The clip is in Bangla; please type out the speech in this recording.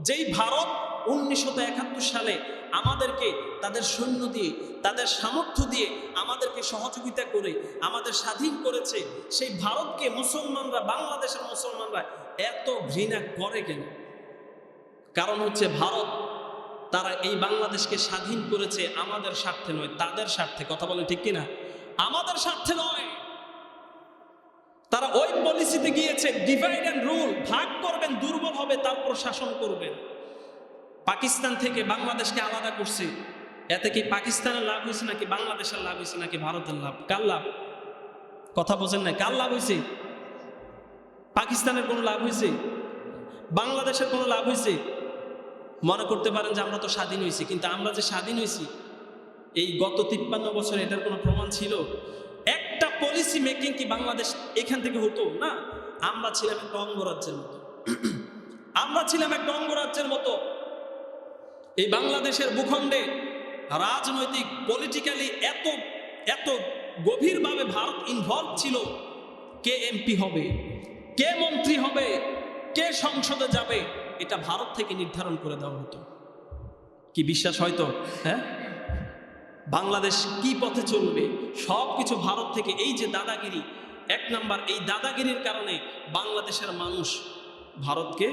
যেই ভারত উনিশশো একাত্তর সালে আমাদেরকে তাদের সৈন্য দিয়ে, তাদের সামর্থ্য দিয়ে আমাদেরকে সহযোগিতা করে, আমাদের স্বাধীন করেছে, সেই ভারতকে মুসলমানরা, বাংলাদেশের মুসলমানরা এত ঘৃণা করে কেন? কারণ হচ্ছে ভারত, তারা এই বাংলাদেশকে স্বাধীন করেছে আমাদের স্বার্থে নয়, তাদের স্বার্থে। কথা বলে ঠিক কিনা? আমাদের স্বার্থে নয়। তারা ওই পলিসিতে গিয়েছে ডিভাইড অ্যান্ড রুল হবে তারপর করবেন পাকিস্তান থেকে বাংলাদেশকে আলাদা করছে। এতে কি পাকিস্তানের লাভ হয়েছে নাকি বাংলাদেশের লাভ হয়েছে নাকি ভারতের লাভ? কার লাভ? কথা বোঝেন না কার লাভ হয়েছে? পাকিস্তানের কোনো লাভ হয়েছে? বাংলাদেশের কোনো লাভ হয়েছে? মনে করতে পারেন যে আমরা তো স্বাধীন হয়েছি, কিন্তু আমরা যে স্বাধীন হয়েছি, এই গত তিপ্পান্ন বছর এটার কোনো প্রমাণ ছিল? একটা পলিসি মেকিং কি বাংলাদেশ এখান থেকে হতো? না, আমরা ছিলাম একটা অঙ্গরাজ্যের মতো। আমরা ছিলাম একটা অঙ্গরাজ্যের মতো। এই বাংলাদেশের ভূখণ্ডে রাজনৈতিক পলিটিক্যালি এত এত গভীরভাবে ভারত ইনভলভ ছিল, কে এমপি হবে, কে মন্ত্রী হবে, কে সংসদে যাবে, এটা ভারত থেকে নির্ধারণ করে দেওয়া হতো। কি বিশ্বাস হয়তো হ্যাঁ? বাংলাদেশ কি পথে চলবে? সব কিছু ভারত থেকে, এই যে দাদাগিরি, এক নাম্বার, এই দাদাগিরির কারণে বাংলাদেশের মানুষ ভারতকে